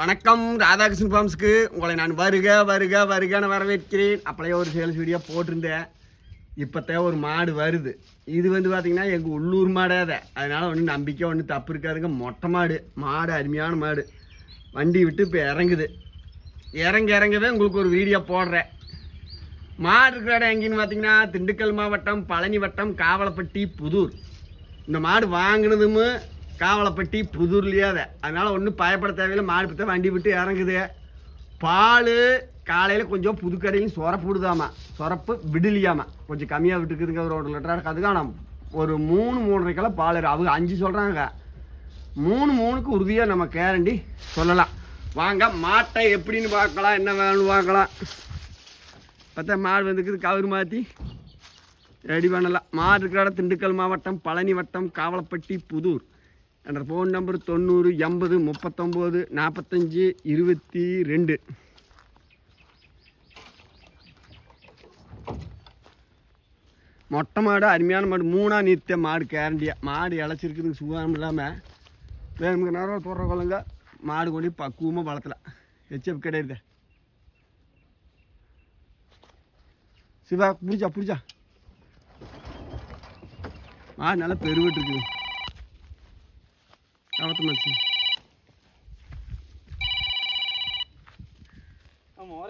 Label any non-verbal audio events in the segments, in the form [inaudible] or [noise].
வணக்கம் ராதாகிருஷ்ணன் ஃபார்ம்ஸ்க்கு உங்களை நான் வருக வருக வருகன்னு வரவேற்கிறேன். அப்படியே ஒரு சேல்ஸ் வீடியோ போட்டிருந்தேன். இப்போத்தே ஒரு மாடு வருது. இது வந்து பார்த்திங்கன்னா எங்கள் உள்ளூர் மாடே அதை. அதனால் ஒன்றும் நம்பிக்கை ஒன்றும் தப்பு இருக்காதுங்க. மொட்டை மாடு. மாடு அருமையான மாடு. வண்டி விட்டு இப்போ இறங்குது. இறங்க இறங்கவே உங்களுக்கு ஒரு வீடியோ போடுறேன். மாடு இருக்கிற இடம் எங்கேன்னு பார்த்தீங்கன்னா திண்டுக்கல் மாவட்டம் பழனி வட்டம் காவலப்பட்டி புதூர். இந்த மாடு வாங்கினதும் காவலப்பட்டி புதூர்லேயே அதை. அதனால் ஒன்றும் பயப்பட தேவையில்லை. மாடு பற்றி வண்டி விட்டு இறங்குது. பால் காலையில் கொஞ்சம் புதுக்கடையிலும் சொரப்பு விடுதாமா. சொரப்பு விடலியாமா. கொஞ்சம் கம்மியாக விட்டுக்குதுங்க ஒரு ஒரு லிட்டராக அதுக்கு ஆனால் ஒரு மூணு மூணரைக்கெல்லாம் பால் அவங்க அஞ்சு சொல்கிறாங்க மூணு மூணுக்கு உறுதியாக நம்ம கேரண்டி சொல்லலாம். வாங்க மாட்டை எப்படின்னு பார்க்கலாம். என்ன வேணும்னு பார்க்கலாம். பார்த்தா மாடு வந்துக்குது கவர் மாற்றி ரெடி பண்ணலாம். மாடு இருக்கிற இடம் திண்டுக்கல் மாவட்டம் பழனி வட்டம் காவலப்பட்டி புதூர். என்ற ஃபோன் நம்பர் தொண்ணூறு எண்பது முப்பத்தொம்போது நாற்பத்தஞ்சு இருபத்தி ரெண்டு. மொட்டை மாடு அருமையான மாடு மூணாக நிறுத்த மாடு கேரண்டியாக மாடு இழைச்சிருக்குதுங்க சுகாரம் இல்லாமல் வேணுங்க நேரம் போடுற கொள்ளுங்க மாடு கொண்டு பக்குவமாக வளர்த்தலாம். ஹெச்எப் கிடையாது சிவா பிடிச்சா பிடிச்சா. மாடு நல்லா பெருவிட்டு இருக்குது. கவத்த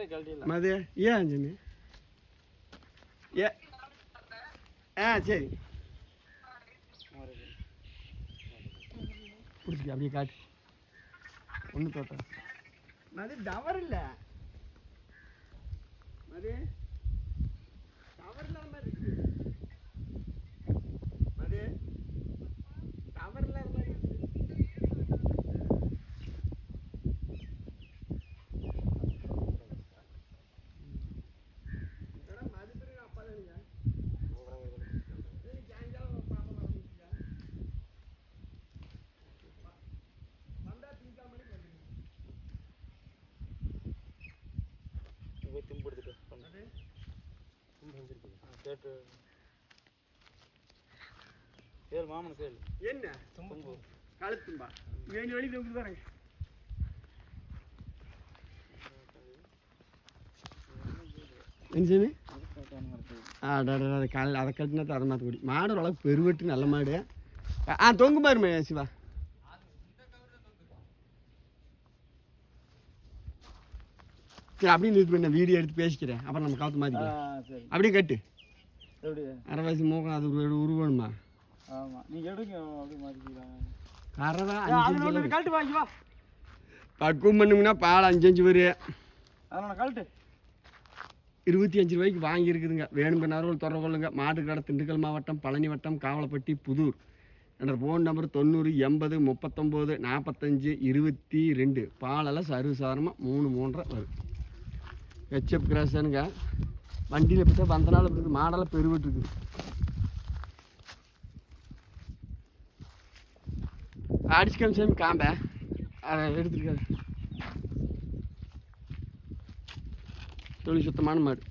கழட்டியில் மது ஏன் அஞ்சனி? ஏ ஆ சரி. பிடிச்சிக்க அப்படியே காட்டு. ஒன்று தோட்டம் மது டவர் இல்லை. மது டவர் இல்லாத மாதிரி இருக்கு மது டவர் இல்லாத மாதிரி இருக்கு இதெல்லாம் மது பிறகு அப்பா தானுங்க சரி, சாயங்காலம் பாப்பா வர முடியுங்களா? வந்தா திங்கா மணிக்கு வந்துருங்க. போய் திம்பு எடுத்துட்டு அது கேட்டு. கேள் மாமனு கேள். என்ன? தும்பு. கழுத்தும்பா வேணி வழி தொங்குது பாருங்க என்ன அதை காலையில் அதை கட்டினா அதை மாற்ற கூடி. மாடு ஓரளவுக்கு பெருவெட்டு நல்ல மாடு. ஆ, ஆ தொங்கு பாருமே சிவா சரி அப்படியே நிறுத்தி பண்ண வீடியோ எடுத்து பேசிக்கிறேன். அப்புறம் நம்ம காத்து மாற்றிக்கலாம் சரி. அப்படியே கட்டு. அரைவாசி மூக்கம் அது ஒரு உருவணுமா ஆமாம் நீங்கள் எடுங்க அப்படி மாற்றிக்கலாம் அரைவா அதில் அஞ்சு ஒன்று கழட்டு வாங்கி வா. பக்குவம் பண்ணுங்கன்னா பால் அஞ்சு அஞ்சு வரும் கழட்டு. இருபத்தி அஞ்சு ரூபாய்க்கு வாங்கியிருக்குதுங்க வேணுங்கிறவர்கள் தொடர்பு கொள்ளுங்க. மாட்டுக்கடை திண்டுக்கல் மாவட்டம் பழனி வட்டம் காவலப்பட்டி புதூர். என்ற ஃபோன் நம்பர் தொண்ணூறு எண்பது முப்பத்தொம்போது நாற்பத்தஞ்சு இருபத்தி ரெண்டு. பாலெல்லாம் சர்வசாதாரணமாக மூணு மூன்றரை வரும். ஹெச்எப் கிராஸனுங்க வண்டியில் இப்போ தான் வந்த நாள் இருக்குது மாடெல்லாம் பெருவிட்டு இருக்குது அடிச்சுக்கம் சாமி காம்ப அதை எடுத்துருக்காரு தொழில் சுத்தமான மாடு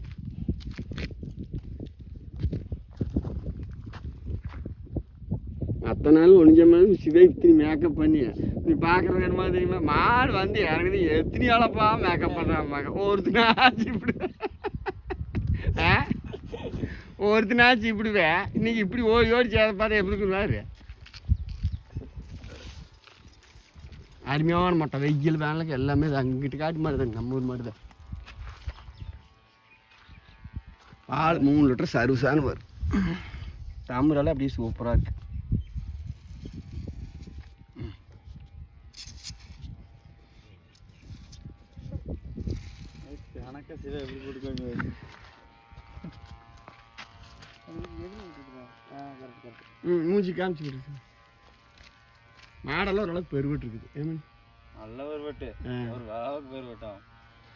அத்தனை நாள் ஒழிஞ்ச மாதிரி சிவை இத்தனி மேக்கப் பண்ணி நீ பார்க்குறது என்னமா தெரியுமா? மாடு வந்து இறங்குது எத்தனை ஆளப்பா மேக்கப் பண்ணுறாங்க ஒருத்தனாச்சு இப்படி. ஆ? ஒருத்தனாச்சு இப்படிவே இன்னைக்கு இப்படி ஓடி ஓடி சேத பார்த்தா எப்படி இருக்குவாரு அருமையான மட்டை. வெயில் வேலைக்கு எல்லாமே அங்கிட்டு காட்டு மாடு தான் நம்ம ஊர் மாடு தான். பால் மூணு லிட்டர் சர்வீஸானு வரும். டம்ளரெல்லாம் அப்படியே சூப்பராக இருக்கு. கணக்காக சிவா எப்படி [laughs] போட்டுக்கோங்க? ம் மூஞ்சி காமிச்சு விடு மாடெல்லாம் ஓரளவுக்கு பெருவிட்டு இருக்குது. நல்ல ஒரு வெட்டு ஆ. ஒரு வேளாவுக்கு பேர் வெட்டும்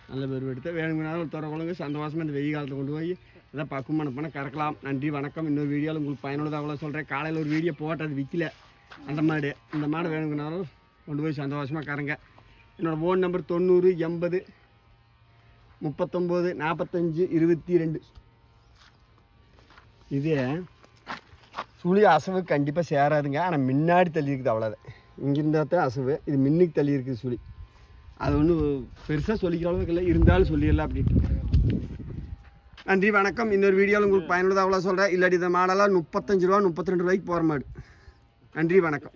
நல்ல பெருவெடுத்து வேணுங்கனாலும் துற குழந்தை சந்தோஷமாக இந்த வெயில் காலத்தில் கொண்டு போய் எதாவது பக்குவம் பண்ண கறக்கலாம். நன்றி வணக்கம். இன்னொரு வீடியோவில் உங்களுக்கு பயனுள்ளதாக அவ்வளோ சொல்கிறேன் காலையில் ஒரு வீடியோ போட்டு அது விற்கல அந்த மாடு இந்த மாடு வேணுங்கனாலும் கொண்டு போய் சந்தோஷமாக கறங்க. என்னோடய ஃபோன் நம்பர் தொண்ணூறு எண்பது முப்பத்தொம்போது நாற்பத்தஞ்சு இருபத்தி ரெண்டு இது சுழி அசவு கண்டிப்பாக சேராதுங்க. ஆனால் முன்னாடி தள்ளி இருக்குது அவ்வளோதான் இங்கே தான் அசவு. இது மின்னுக்கு தள்ளி இருக்குது சுழி. அது ஒன்றும் பெருசாக சொல்லிக்கிற அளவுக்கு இல்லை. இருந்தாலும் சொல்லிடலாம் அப்படின்ட்டு. நன்றி வணக்கம். இன்னொரு வீடியோவில் உங்களுக்கு பயனுள்ளதாக அவ்வளோ சொல்கிறேன் இல்லாட்டி இந்த மாடெல்லாம் முப்பத்தஞ்சு ரூபா முப்பத்தி ரெண்டு ரூபாய்க்கு போகிற மாடு. நன்றி வணக்கம்.